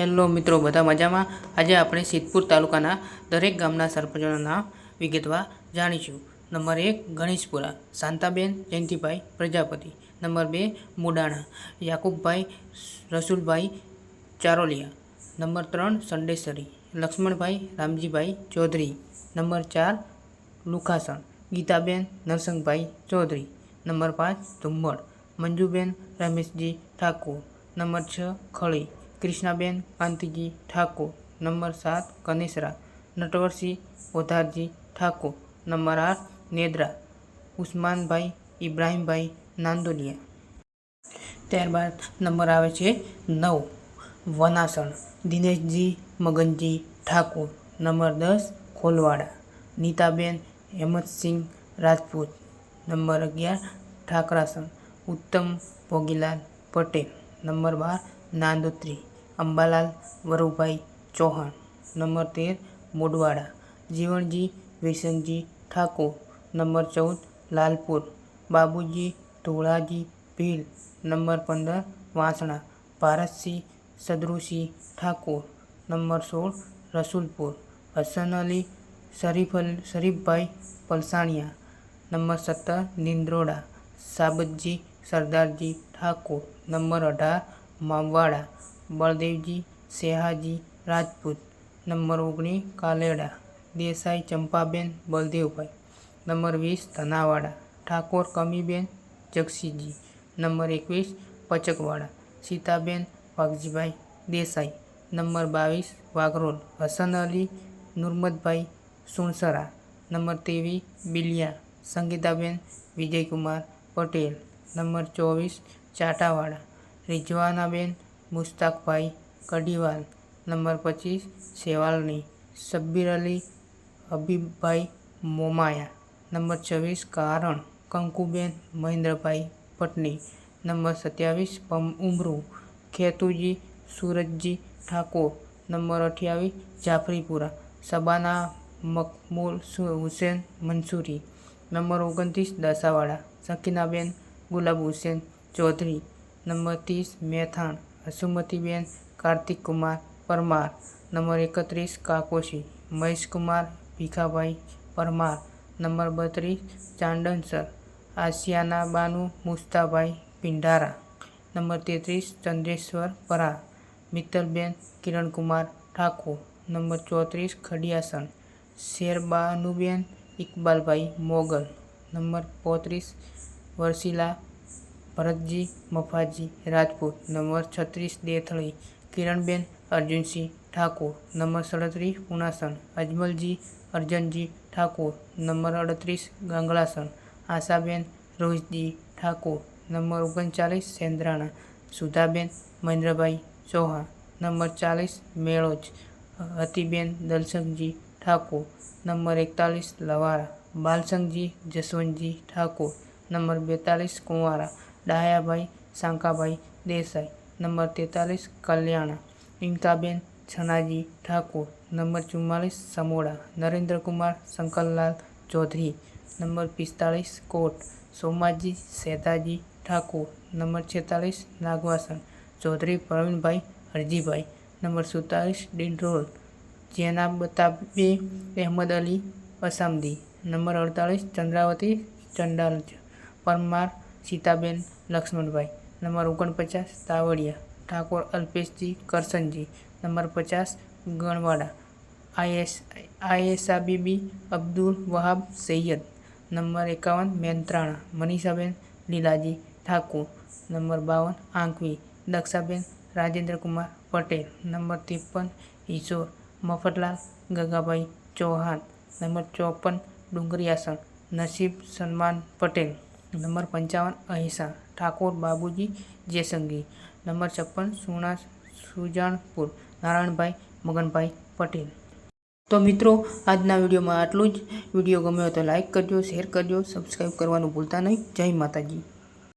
Hello મિત્રો, બધા મજામાં? આજે આપણે સિદ્ધપુર તાલુકાના દરેક ગામના સરપંચોના નામ વિગતવાર જાણીશું. નંબર એક, ગણેશપુરા, શાંતાબેન, જયંતિભાઈ, પ્રજાપતિ. નંબર બે, મુડાણા, યાકુબભાઈ, રસુલભાઈ, ચારોલિયા. નંબર ત્રણ, સંડેસરી, લક્ષ્મણભાઈ, રામજીભાઈ ચૌધરી. નંબર ચાર, લુખાસણ, ગીતાબેન નરસંગભાઈ ચૌધરી. નંબર પાંચ, ધુમ્મડ, મંજુબેન, રમેશજી ઠાકોર. નંબર છ, ખળી. કૃષ્ણાબેન કાંતિજી ઠાકોર. નંબર સાત, કનેસરા. નટવરસિંહ ઓધારજી ઠાકોર. નંબર આઠ, નેદરા. ઉસ્માનભાઈ ઇબ્રાહીમભાઈ નાંદોલિયા. ત્યારબાદ નંબર આવે છે નવ, વનાસણ. દિનેશજી મગનજી ઠાકોર. નંબર દસ, ખોલવાડા. નીતાબેન હેમતસિંહ રાજપૂત. નંબર અગિયાર ઠાકરાસણ ઉત્તમ ભોગીલાલ પટેલ. નંબર બાર, નાંદોત્રી. અંબાલાલ વરુભાઈ ચૌહાણ. નંબર તેર, મોડવાડા. જીવણજી વિસનજી ઠાકોર. નંબર ચૌદ, લાલપુર. બાબુજી ધોળાજી ભીલ. નંબર પંદર, વાંસણા. ભારતસિંહ સદરુસિંહ ઠાકોર. નંબર સોળ, રસુલપુર. હસન અલી, શરીફ શરીફભાઈ પલસાણિયા. નંબર સત્તર, નિંદ્રોડા. સાબતજી સરદારજી ઠાકોર. નંબર અઢાર, મામવાડા. બળદેવજી, સેહાજી, રાજપૂત. નંબર ઓગણીસ કાલેડા. દેસાઈ, ચંપાબેન, બળદેવભાઈ. નંબર વીસ, ધનાવાડા. ઠાકોર, કમીબેન જગસીજી નંબર એકવીસ, પચકવાડા. સીતાબેન, વાઘજીભાઈ, દેસાઈ. નંબર બાવીસ, વાઘરોલ. હસન અલી નુરમતભાઈ સુણસરા. નંબર ત્રેવીસ, બિલિયા. સંગીતાબેન, વિજયકુમાર પટેલ. નંબર ચોવીસ, ચાટાવાડા. રિઝવાનાબેન મુસ્તાકભાઈ કડીવાલ નંબર પચીસ, સેવાલની. શબ્બીર અલી, હબીબભાઈ મોમાયા. નંબર છવ્વીસ, કારણ, કંકુબેન, મહેન્દ્રભાઈ પટની. નંબર સત્યાવીસ, પમ ઉમરું, ખેતુજી, સુરજજી ઠાકોર. નંબર અઠ્યાવીસ, જાફરીપુરા. સબાના મકમૂલ હુસેન મંસૂરી. નંબર ઓગણત્રીસ, દસાવાડા. સકીનાબેન ગુલાબ હુસેન ચૌધરી. નંબર ત્રીસ, મેથાણ. હસુમતીબેન, કાર્તિકકુમાર પરમાર, નંબર એકત્રીસ, કાકોશી, મહેશકુમાર ભીખાભાઈ પરમાર, નંબર બત્રીસ ચાંદનસર આસિયાના બાનુ મુસ્તાભાઈ પિંડારા નંબર તેત્રીસ, ચંદ્રેશ્વર પરા મિત્તલબેન કિરણકુમાર ઠાકોર, નંબર ચોત્રીસ ખડિયાસણ શેરબાનુબેન ઇકબાલભાઈ મોગલ, નંબર પોત્રીસ, વરસીલા ભરતજી મફાજી રાજપૂત, નંબર છત્રીસ દેથળી, કિરણબેન, અર્જુનસિંહ ઠાકોર, નંબર સડત્રીસ પુનાસણ અજમલજી, અર્જનજી ઠાકોર, નંબર અડત્રીસ ગાંગળાસણ આશાબેન, રોહિતજી ઠાકોર, નંબર ઓગણચાલીસ સેન્દ્રાણા, સુધાબેન, મહેન્દ્રભાઈ ચૌહાણ, નંબર ચાલીસ મેળોજ, હતીબેન દલસંગજી ઠાકોર, નંબર એકતાલીસ લવારા, બાલસંગજી જસવંતજી ઠાકોર, નંબર બેતાલીસ કુંવારા ડાયાભાઈ શાંકાભાઈ દેસાઈ. નંબર તેતાલીસ, કલ્યાણા. ઇન્કાબેન છનાજી ઠાકોર. નંબર ચુમ્માલીસ, સમોડા. નરેન્દ્રકુમાર, શંકરલાલ ચૌધરી. નંબર પિસ્તાળીસ કોટ. સોમાજી સેતાજી ઠાકોર. નંબર છેતાલીસ, નાગવાસણ. ચૌધરી પ્રવીણભાઈ હરજીભાઈ. નંબર સુડતાલીસ, ડિંડોલ. જેના બતાબે અહેમદ અલી અસામદી. નંબર અડતાલીસ, ચંદ્રાવતી ચંડાલજ. પરમાર સીતાબેન લક્ષ્મણભાઈ. નંબર ઓગણપચાસ, તાવડિયા. ઠાકોર અલ્પેશજી કરસનજી. નંબર પચાસ, ગણવાડા. આઈએસ આઈએસા બીબી અબ્દુલ વહાબ સૈયદ. નંબર એકાવન મેંત્રાણા મનીષાબેન લીલાજી ઠાકુર. નંબર બાવન, આંકવી. દક્ષાબેન રાજેન્દ્રકુમાર પટેલ. નંબર ત્રેપન, ઈશોર. મફતલાલ ગગાભાઈ ચૌહાણ. નંબર ચોપન ડુંગરિયાસણ નસીબ સન્માન પટેલ. નંબર પંચાવન અહિંસા, ઠાકોર, બાબુજી, જેસંગી. નંબર છપ્પન સુણા સુજાણપુર, નારાયણભાઈ, મગનભાઈ પટેલ. તો મિત્રો, આજના વિડીયોમાં આટલું જ. વીડિયો ગમ્યો તો લાઈક કરજો, શેર કરજો, સબસ્ક્રાઈબ કરવાનું ભૂલતા નહીં. જય માતાજી.